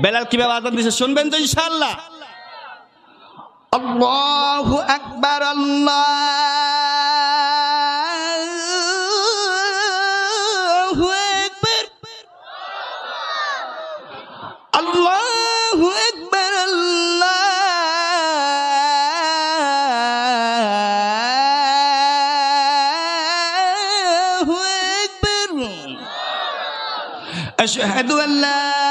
বেলাল কিভাবে আজান দিছে শুনবেন তো ইনশাআল্লাহ আল্লাহু আকবার আল্লাহু আকবার আল্লাহু আকবার আল্লাহু আকবার أشهد أن لا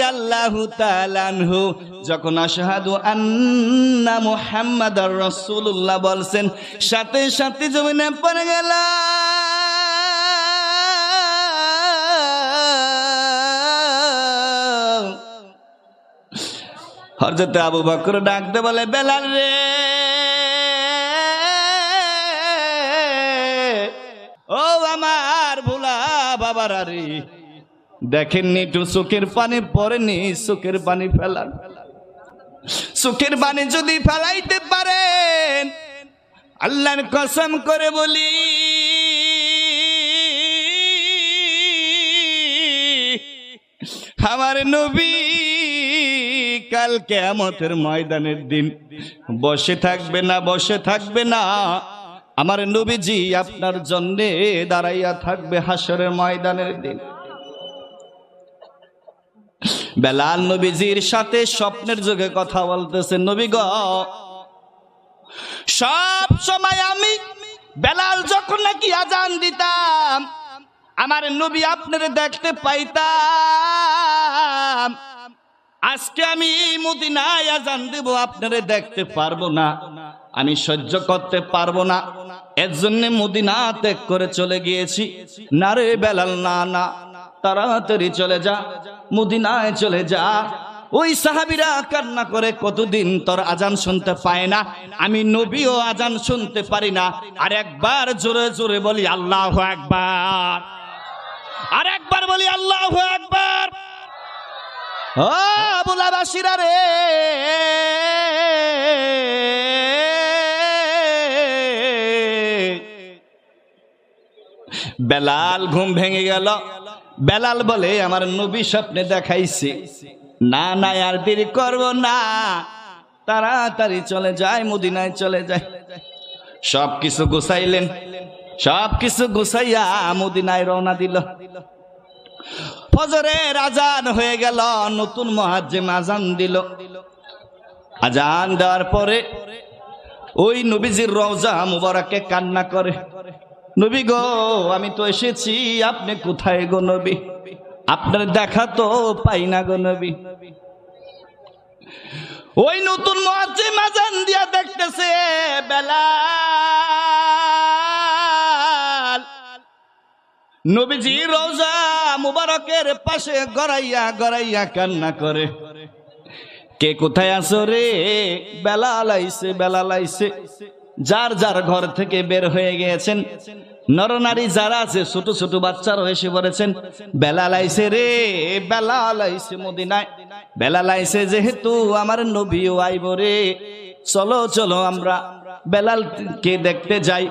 রাদিয়াল্লাহু তাআলা আনহু, যখন আশহাদু আন্না মুহাম্মাদার রাসূলুল্লাহ বলছেন, সাথে সাথে জমিনে পড়ে গেল হযরত আবু বকর ডাকতে বলে, বেলাল রে। ও আমার ভোলা বাবার দেখেননি একটু চোখের পানি পড়েনি চোখের পানি ফেলান চোখের পানি যদি ফেলাইতে পারেন, আল্লাহর কসম করে বলি, আমার নবী কাল কেয়ামতের ময়দানের দিন, বসে থাকবে না, বসে থাকবে না। আমার নবীজি আপনার জন্যে দাঁড়াইয়া থাকবে হাসরের ময়দানের দিন। বেলাল নবীজির সাথে স্বপ্নের যুগে কথা বলতেছে, নবী গ, সব সময় আমি বেলাল যখন নাকি আজান দিতাম, আমার নবী আপনারে দেখতে পাইতাম। আজকে আমি মদিনায় আজান দেব, আপনারে দেখতে পারব না। আমি সহ্য করতে পারব না। এর জন্য মদিনা ত্যাগ করে চলে গিয়েছি। না রে বেলাল, না না, তাড়াতাড়ি চলে যা। মদিনায় চলে যা। ওই সাহাবিরা কান্না করে, কতদিন তোর আজান শুনতে পায় না? আমি নবীও আজান শুনতে পারি না। আর একবার জোরে জোরে বলি, আল্লাহ একবার আর একবার বলি, আল্লাহ একবার বুলাবাসীরা রে। বেলাল ঘুম ভেঙে গেল। বেলাল বলে, আমার নবী স্বপ্নে দেখাইছে। না না, আর দেরি করব না। তাড়াতাড়ি চলে যায়, মদিনায় চলে যায়। সব কিছু গুছাইলেন। সব কিছু গুছাইয়া মদিনায় রওনা দিল। ফজরের আজান হয়ে গেল, নতুন মহাজ্জেম আজান দিল। আজান দেওয়ার পরে ওই নবীজির রওজা মুবারকে কান্না করে। নবী গো, আমি তো এসেছি, আপনি কোথায় গো নবী? আপনার দেখা তো পাই না গো নবী। ওই নতুন মহাজ্জেম আজান দিয়া দেখতেছে বেলা নবীজি রোজা মুবারকের পাশে গড়াইয়া গড়াইয়া কান্না করে। কে কোথায় আছো রে? বেলা লাইছে বেলা লাইছে যার যার ঘর থেকে বের হয়ে গিয়েছেন। নরনারী যারা আছে, ছোট ছোট বাচ্চারা এসে পড়েছেন। বেলা লাইছে রে বেলা লাইছে মদিনায়। বেলা লাইছে যেহেতু আমার নবীও আইব রে। চলো চলো আমরা বেলালকে দেখতে যাই।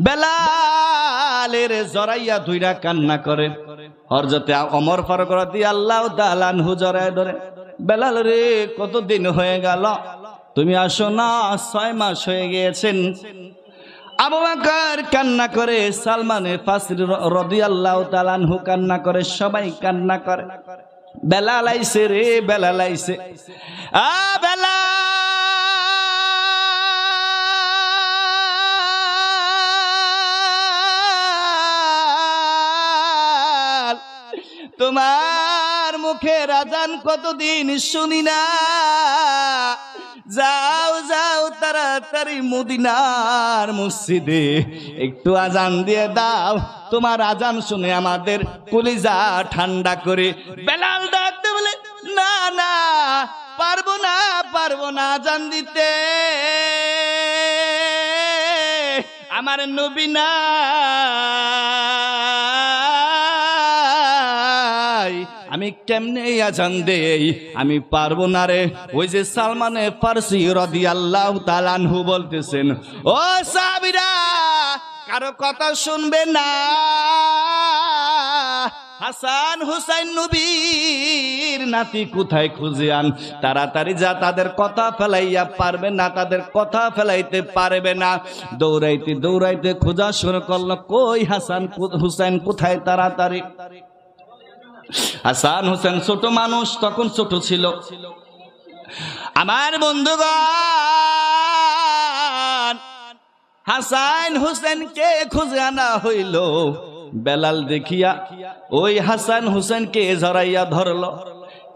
বেলালের জরাইয়া দুইরা কান্না করে। হরজতে অমর ফারুক রাদি আল্লাহ দালানহু জরায় ধরে, বেলাল রে, কতদিন হয়ে গেল? তুমি আসো না, ছয় মাস হয়ে গিয়েছেন আবু বাকার কান্না করে সালমানের ফাসির রবি আল্লাহ তালানহু কান্না করে, সবাই কান্না করে। বেলা লাইছে রে বেলা লাইছে আ বেলা তোমার মুখে রাজান কতদিন শুনি না। যাও যাও তাড়াতাড়ি মদিনার মসজিদে। একটু আজান দিয়ে দাও। তোমার আজান শুনে আমাদের কলিজা ঠান্ডা করে বেলাল ডাকতে বলে, না না, পারব না পারব না আজান দিতে। আমার নবী নাই আমি কেমনে আজান দেই? আমি পারব না রে। ওই যে সালমানে ফার্সি রদি আল্লাহ তালানহু বলতেছেন, ও সাবিরা কারও কথা শুনবে না। হাসান হুসাইন নবীর নাতি কোথায় খুঁজে আন? তাড়াতাড়ি যা, তাদের কথা ফেলাইয়া পারবে না, তাদের কথা ফেলাইতে পারবে না। দৌড়াইতে দৌড়াইতে খোঁজা শুরু করল, কই হাসান হুসাইন, কোথায় তাড়াতাড়ি? হাসান হোসেন ছোট মানুষ, তখন ছোট ছিল। আমার বন্ধুগণ, হাসান হোসেনকে খুঁজে আনা হইল। বেলাল দেখিয়া ওই হাসান হোসেনকে জড়াইয়া ধরল।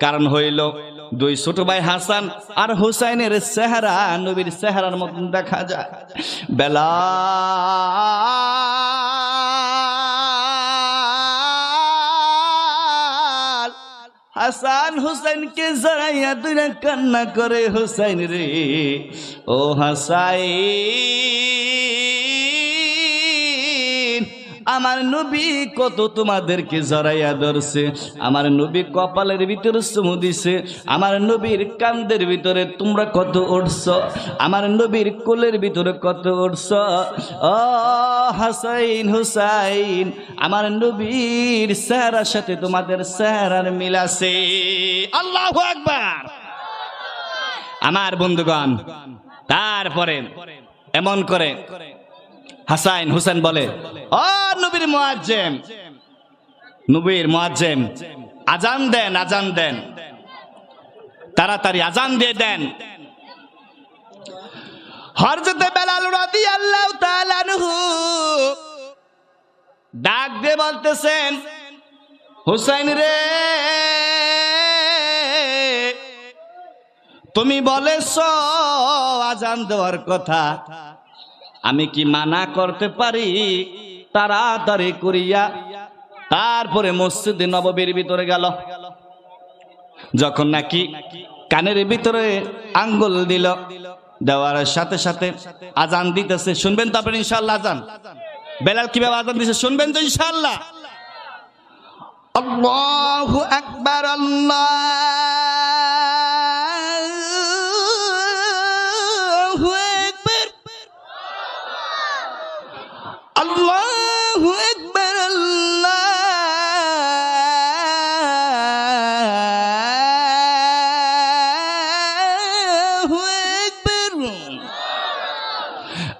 কারণ হইল, দুই ছোট ভাই হাসান আর হুসাইনের চেহারা, নবীর চেহারার মতন দেখা যায়। বেলাল হাসান হুসাইনকে জড়াইয়া দুইটা কান্না করে হুসাইন রে ও হাসাইন আমার নবী কত তোমাদেরকে জড়াইয়া ধরছে? আমার নবী কপালের ভিতরে চুমু দিছে। আমার নবীর কান্দের ভিতরে তোমরা কত উঠছ? আমার নবীর কোলের ভিতরে কত উঠছ? ও হাসাইন হুসাইন, আমার নবীর চেহারার সাথে তোমাদের চেহারার মিল আছে। আল্লাহ একবার আমার বন্ধুগণ, তারপরে এমন করে হাসাইন হুসেন বলে, ও নবীর মুয়াজ্জেম নবীর মুয়াজ্জেম আজান দেন আজান দেন, তাড়াতাড়ি আজান দিয়ে দেন। হরজতে বেলাল রাদিয়াল্লাহু তাআলা আনহু ডাক দিয়ে বলতেছেন, হুসাইন রে, তুমি বলেছ আজান দেওয়ার কথা আমি কি মানা করতে পারি? তাড়াতাড়ি করিয়া তারপরে মসজিদে নববীর ভিতরে গেল। যখন নাকি কানের ভিতরে আঙ্গুল দিল, দেওয়ার সাথে সাথে আজান দিতেছে। শুনবেন তো আপনি ইনশাল্লাহ আজান? বেলাল কীভাবে আজান দিছে শুনবেন তো ইনশাল্লাহ আল্লাহু আকবার, আল্লাহু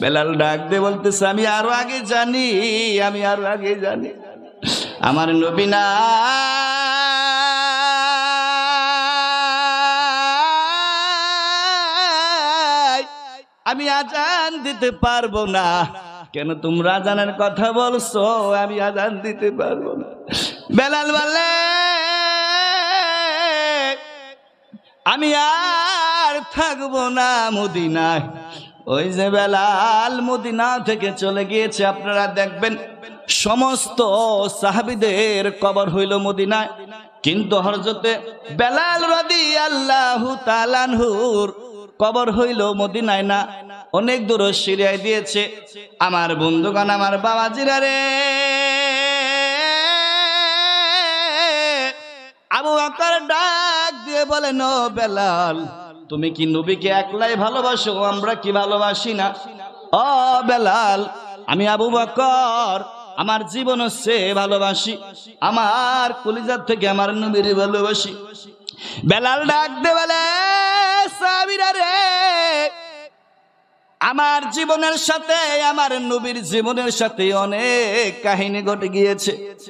বেলাল ডাক দে বলতেছে, আমি আরও আগে জানি, আমি আরও আগে জানি। আমার নবীনা আমি আজান দিতে পারব না। কেন তোমরা আজানের কথা বলছো? আমি আজান দিতে পারব না। বেলাল বলে, আমি আর থাকব না মদিনায়। ওই যে বেলাল মদিনা থেকে চলে গিয়েছে, আপনারা দেখবেন সমস্ত সাহাবিদের কবর হইল মদিনায়। কিন্তু হরজতে বেলাল রদি আল্লাহ তালানহুর কবর হইল মদিনায় না। অনেক দূর সিরিয়ায় দিয়েছে, আমার বন্ধুগণ, আমার বাবাজিরা রে, আবু আকার ডাক দিয়ে বলেন, ও বেলাল তুমি কি নবীকে একলাই ভালোবাসো? আমরা কি ভালোবাসি না? ও বেলাল, আমি আবু বকর, আমার জীবন হচ্ছে ভালোবাসি। আমার কলিজার থেকে আমার নবীর ভালোবাসি। বেলাল ডাক দে বলে রে, আমার জীবনের সাথে, আমার নবীর জীবনের সাথে অনেক কাহিনী ঘটে গিয়েছে।